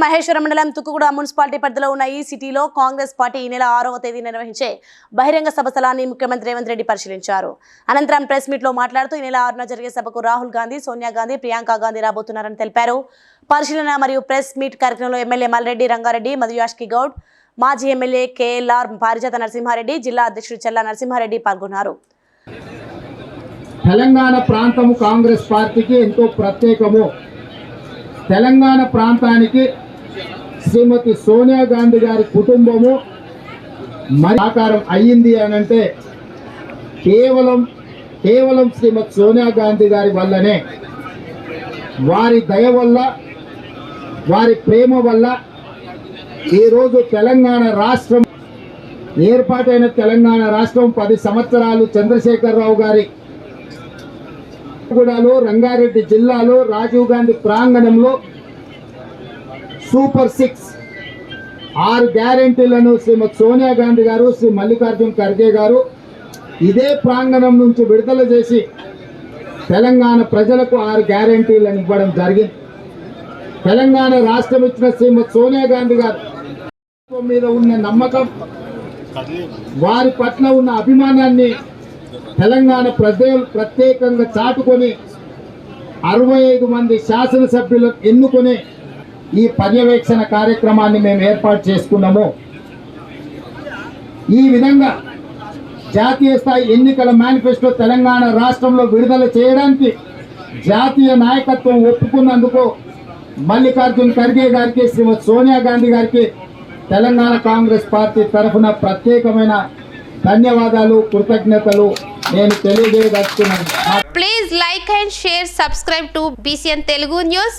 మహేశ్వరం మండలం తుక్కుగూడ మున్సిపాలిటీ పరిధిలో ఉన్న ఈ సిటీలో కాంగ్రెస్ పార్టీ ఈ నెల ఆరవ తేదీ నిర్వహించే బహిరంగ సభ స్థలాన్ని ముఖ్యమంత్రి రేవంత్ రెడ్డి పరిశీలించారు. అనంతరం ప్రెస్ మీట్లో మాట్లాడుతూ ఈ నెల ఆరున జరిగే సభకు రాహుల్ గాంధీ సోనియా గాంధీ ప్రియాంక గాంధీ రాబోతున్నారని తెలిపారు. పరిశీలన మరియు ప్రెస్ మీట్ కార్యక్రమంలో ఎమ్మెల్యే మల్రెడ్డి రంగారెడ్డి మధుయాష్కి గౌడ్ మాజీ ఎమ్మెల్యే కేఎల్ఆర్ పారిజాత నరసింహారెడ్డి జిల్లా అధ్యక్షుడు చెల్లా నరసింహారెడ్డి పాల్గొన్నారు. తెలంగాణ ప్రాంతము కాంగ్రెస్ పార్టీకి ఎంతో ప్రత్యేకము. తెలంగాణ ప్రాంతానికి శ్రీమతి సోనియా గాంధీ గారి కుటుంబము మరి ఆకారం అయ్యింది అని అంటే కేవలం కేవలం శ్రీమతి సోనియా గాంధీ గారి వల్లనే వారి దయ వల్ల వారి ప్రేమ వల్ల ఈరోజు తెలంగాణ రాష్ట్రం ఏర్పాటైన తెలంగాణ రాష్ట్రం పది సంవత్సరాలు చంద్రశేఖరరావు గారి గూడలో రంగారెడ్డి జిల్లాలో రాజీవ్ గాంధీ ప్రాంగణంలో సూపర్ సిక్స్. ఆరు గ్యారెంటీలను శ్రీమతి సోనియా గాంధీ గారు శ్రీ మల్లికార్జున్ ఖర్గే గారు ఇదే ప్రాంగణం నుంచి విడుదల చేసి తెలంగాణ ప్రజలకు ఆరు గ్యారెంటీలను ఇవ్వడం జరిగింది. తెలంగాణ రాష్ట్రం ఇచ్చిన శ్రీమతి సోనియా గాంధీ గారు మీద ఉన్న నమ్మకం వారి పట్ల ఉన్న అభిమానాన్ని తెలంగాణ ప్రజలు ప్రత్యేకంగా చాటుకొని అరవై ఐదు మంది శాసనసభ్యులను ఎన్నుకొని ఈ పర్యవేక్షణ కార్యక్రమాన్ని మేము ఏర్పాటు చేసుకున్నాము. ఈ విధంగా జాతీయ స్థాయి ఎన్నికల మేనిఫెస్టో తెలంగాణ రాష్ట్రంలో విడుదల చేయడానికి జాతీయ నాయకత్వం ఒప్పుకున్నందుకు మల్లికార్జున్ ఖర్గే గారికి శ్రీమతి సోనియా గాంధీ గారికి తెలంగాణ కాంగ్రెస్ పార్టీ తరఫున ప్రత్యేకమైన ధన్యవాదాలు కృతజ్ఞతలు నేను తెలియజేయదలుచుకున్నాను. Please like and share subscribe to BCN Telugu news